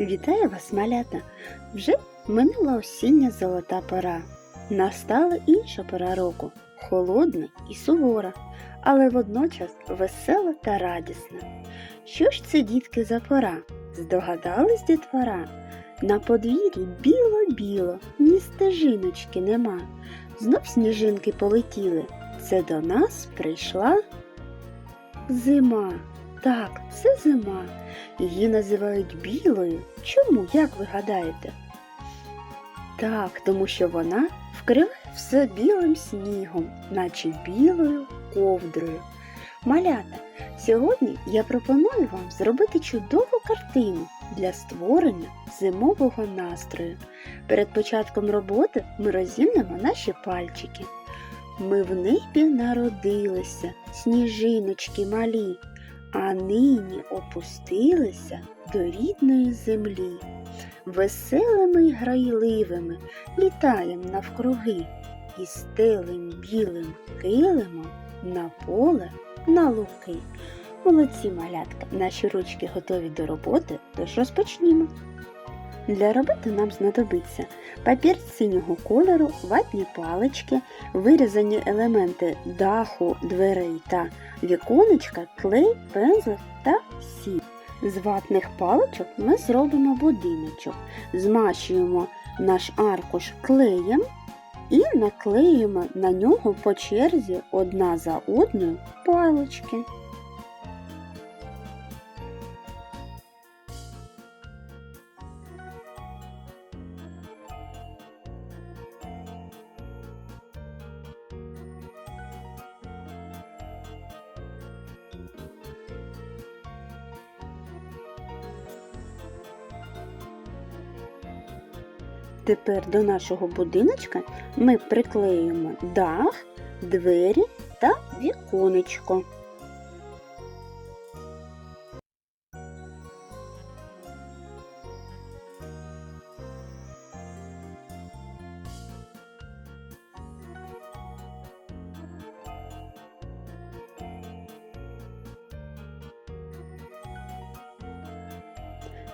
Вітаю вас, малята! Вже минула осіння золота пора. Настала інша пора року, холодна і сувора, але водночас весела та радісна. Що ж це, дітки, за пора? Здогадались дітвора? На подвір'ї біло-біло, ні стежиночки нема. Знов сніжинки полетіли. Це до нас прийшла зима. Так, це зима. Її називають білою. Чому, як ви гадаєте? Так, тому що вона вкриває все білим снігом, наче білою ковдрою. Малята, сьогодні я пропоную вам зробити чудову картину для створення зимового настрою. Перед початком роботи ми розімнемо наші пальчики. Ми в небі народилися, сніжиночки малі, а нині опустилися до рідної землі. Веселими й грайливими літаєм навкруги і стелим білим килимом на поле, на луки. Молодці малятка, наші ручки готові до роботи, тож розпочнімо. Для роботи нам знадобиться папір синього кольору, ватні палички, вирізані елементи даху, дверей та віконечка, клей, пензлик та сіль. З ватних паличок ми зробимо будиночок, змащуємо наш аркуш клеєм і наклеюємо на нього по черзі одна за одною палички. Тепер до нашого будиночка ми приклеїмо дах, двері та віконечко.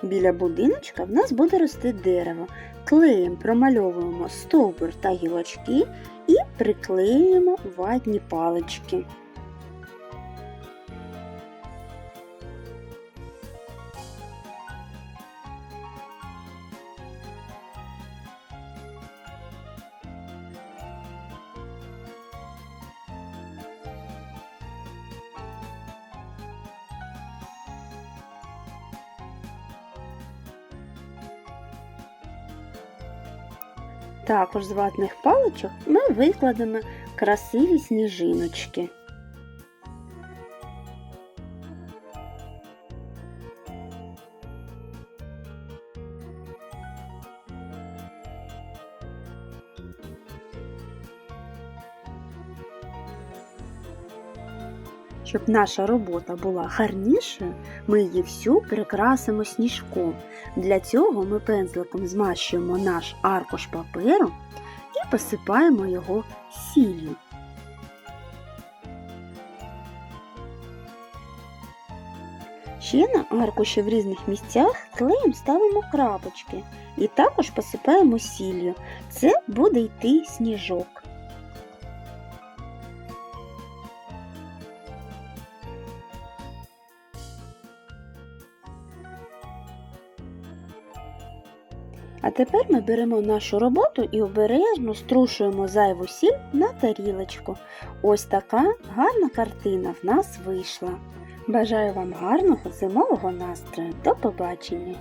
Біля будиночка в нас буде рости дерево. Клеєм промальовуємо стовбур та гілочки і приклеюємо ватні палички. Також з ватних паличок ми викладемо красиві сніжиночки. Щоб наша робота була гарнішою, ми її всю прикрасимо сніжком. Для цього ми пензликом змащуємо наш аркуш паперу і посипаємо його сіллю. Ще на аркуші в різних місцях клеєм ставимо крапочки і також посипаємо сіллю. Це буде йти сніжок. А тепер ми беремо нашу роботу і обережно струшуємо зайву сіль на тарілочку. Ось така гарна картина в нас вийшла. Бажаю вам гарного зимового настрою. До побачення!